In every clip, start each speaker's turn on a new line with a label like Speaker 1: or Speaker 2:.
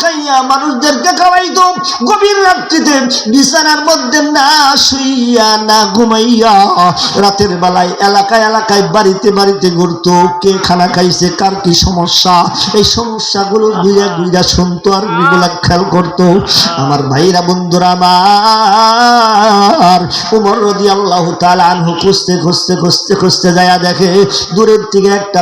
Speaker 1: খাইয়া মানুষদেরকে খাওয়াইতো। গভীর রাত্রিতে বিছানার মধ্যে না শুইয়া, না ঘুমাইয়া রাতের বেলায় এলাকায় এলাকায় বাড়িতে বাড়িতে কে খানা খাইছে, কার কি সমস্যা? এই সমস্যাগুলো গুইরা গুইরা শুনতো আর খেয়াল করতো। আমার ভাইরা বন্ধুরা আমার, উমর রদি আল্লাহ তাআলা আনহু খুঁজতে খুঁজতে খুঁজতে খুঁজতে যায় দেখে, দূরের থেকে একটা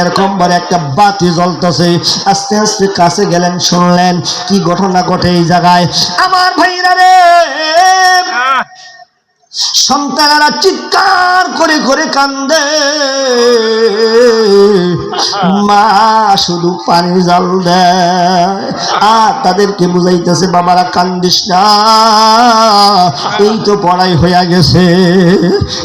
Speaker 1: এরকম একটা বাতি জ্বলতেছে। আস্তে আস্তে কাছে গেলেন শুনলেন কি ঘটনা ঘটে এই জায়গায়। আমার ভাইরা রে সন্তানেরা চিৎকার করে করে কান্দে। শুধু পানি জাল দেয়। আর তাদেরকে বুঝাইতেছে, বাবারা, কান্দিস না। এই তো পড়াই হইয়া গেছে।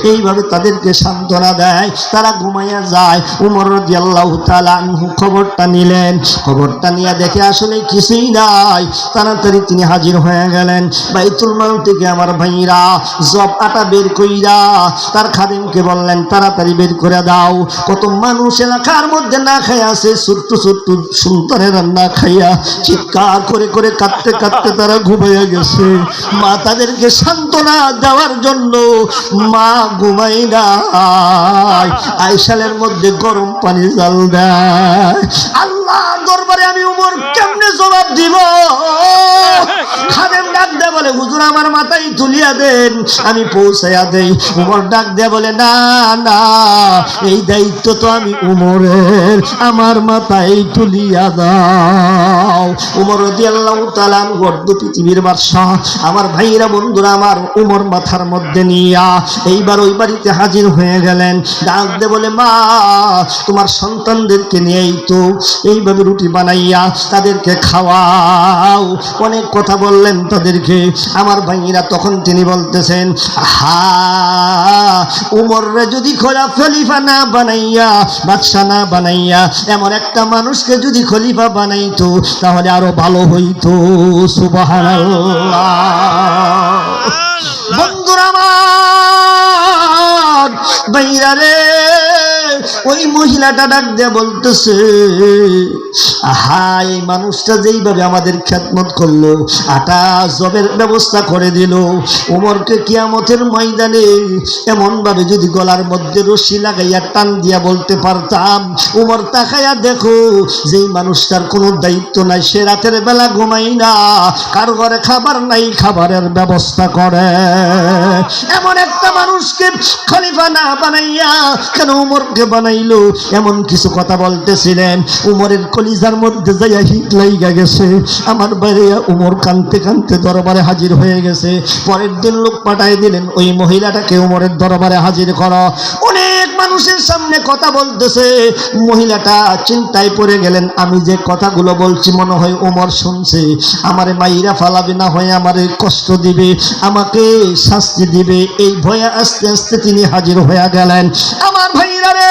Speaker 1: এইভাবে তাদেরকে সান্ত্বনা দেয়। তারা ঘুমাইয়া যায়। উমর রাদিয়াল্লাহু তাআলা খবরটা নিলেন। খবরটা নিয়ে দেখে আসলে কিছুই নাই। তাড়াতাড়ি তিনি হাজির হয়ে গেলেন। বাইতুল মাল থেকে আমার ভাইরা, জব আটা বের কইরা, তার খাদিমকে বললেন, তাড়াতাড়ি বের করে দাও। কত মানুষ এলাকার মধ্যে না খাইয়া আছে ছোট্ট ছোট্ট সুন্দরে রান্না খাইয়া চিৎকার করে করে কাঁদতে কাঁদতে তারা ঘুমাইয়া গেছে। মা তাদেরকে সান্ত্বনা দেওয়ার জন্য মা ঘুমাই না আইসালের মধ্যে গরম পানি জাল দেয়। আল্লাহ দরবারে আমি উমর কেমনে জবাব দিব? ডাক দেয় বলে, হুজুর, আমার মাথায় তুলিয়া দেন, আমি পৌঁছাইয়া দেই। উমর ডাক দেয় বলে, না না, এই দায়িত্ব তো আমি উমরের, আমার মাথায় তুলিয়া দাও। উমর রাদিয়াল্লাহু তাআলা গর্দ পৃথিবীর বাদশাহ। আমার ভাইরা বন্ধুরা, আমার উমর মাথার মধ্যে নিয়া, এইবার ওই বাড়িতে হাজির হয়ে গেলেন। ডাক দে বলে, মা, তোমার সন্তানদেরকে নিয়েই তো এইভাবে রুটি বানাইয়া তাদেরকে খাওয়াও। অনেক কথা বললেন তাদেরকে আমার ভাইয়েরা তখন তিনি বলতেছেন হা উমররে যদি খোলা খলিফা না বানাইয়া বাদশা না বানাইয়া এমন একটা মানুষকে যদি খলিফা বানাইতো তাহলে আরও ভালো হইতো। সুবহানাল্লাহ। বন্ধুরা আমার ভাইরা রে ওই মহিলাটা ডাক দিয়ে বলতেছে আহা এই মানুষটা যেইভাবে আমাদের খ্যাতমত করল, আটা জবের ব্যবস্থা করে দিল, উমরকে কিয়ামতের ময়দানে এমন ভাবে যদি গলার মধ্যে রশি লাগাইয়া টান দিয়া বলতে পারতাম, উমর তাকাইয়া দেখো, যেই মানুষটার কোনো দায়িত্ব নাই, সে রাতের বেলা ঘুমাই না, কারও ঘরে খাবার নাই, খাবারের ব্যবস্থা করে। এমন একটা মানুষকে খলিফা না বানাইয়া কেন উমরকে বানাইলো, এমন কিছু কথা বলতেছিলেন। উমরের কলিজার মধ্যে যাইয়া হিট লাইগা গেছে। আমার বাইরে উমর কানতে কানতে দরবারে হাজির হয়ে গেছে। পরের দিন লোক পাঠায় দিলেন, ওই মহিলাটাকে উমরের দরবারে হাজির করো। অনেক মানুষের সামনে কথা বলতেছে। মহিলাটা চিন্তায় পড়ে গেলেন, আমি যে কথাগুলো বলছি মনে হয় ওমর শুনছে। আমার মাইরা ফালাবে, না হয় আমারে কষ্ট দিবে, আমাকে শাস্তি দিবে। এই ভয়ে আস্তে আস্তে তিনি হাজির হয়ে গেলেন। আমার ভাইরা রে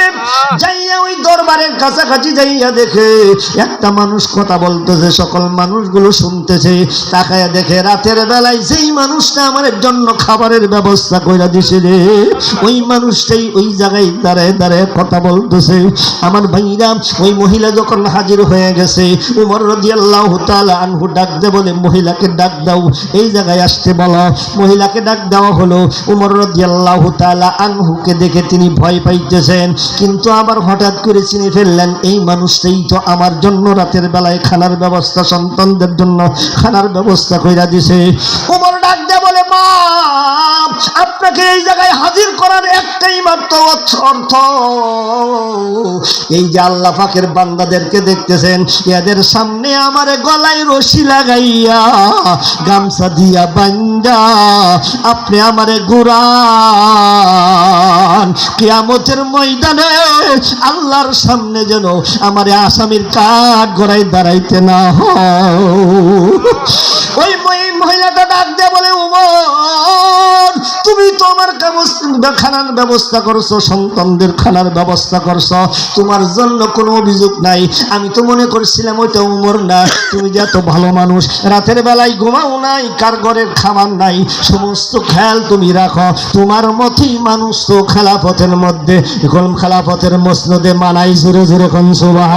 Speaker 1: যাইয়া ওই দরবারের কাছাকাছি যাইয়া দেখে, একটা মানুষ কথা বলতেছে, সকল মানুষগুলো শুনতেছে, তাকায় দেখে রাতের বেলায় যেই মানুষটা আমার জন্য খাবারের ব্যবস্থা দিছে রে ওই মানুষটাই ওই জায়গায় দাঁড়ায় দাঁড়ায় কথা বলতেছে। আমার ওই মহিলা যখন হাজির হয়ে গেছে, উমর রাদিয়াল্লাহু আনহু ডাক দে বলে, মহিলাকে ডাক দাও, এই জায়গায় আসতে বলা। মহিলাকে ডাক দেওয়া হলো, উমর রাদিয়াল্লাহু আনহুকে দেখে তিনি ভয় পাইতেছেন, কিন্তু আবার হঠাৎ করে চিনে ফেললেন, এই মানুষটাই তো আমার জন্য রাতের বেলায় খানার ব্যবস্থা সন্তানদের জন্য খানার ব্যবস্থা কইরা দিছে। কোমর ডাক দে বলে, মা আপনাকে এই জায়গায় হাজির করার একটাই মাত্র অর্থ। এই যে আল্লাহ পাকের বান্দাদেরকে দেখতেছেন, এদের সামনে আমার গলায় রশি লাগাইয়া গামছা দিয়া বান্দা আপনি আমারে গুরান। কিয়ামতের ময়দানে আল্লাহর সামনে যেন আমারে আসামির কাঠ গড়াই দাঁড়াইতে না হয়। ওই মহিলাটা ডাক দিয়ে বলে, উমর, তুমি তো আমার খানার ব্যবস্থা করছ, সন্তানদের খানার ব্যবস্থা করছ, তোমার জন্য কোনো অভিযোগ নাই। আমি তো মনে করছিলাম ওইটা উমর না। তুমি যে এত ভালো মানুষ, রাতের বেলায় ঘুমাও নাই, কার ঘরের খাবার নাই, সমস্ত খেয়াল তুমি রাখো। তোমার মতই মানুষ তো খেলাপথের মধ্যে, এখন খেলাপথের মসনদে মানাই জোরে জোরে কোন সুবাহ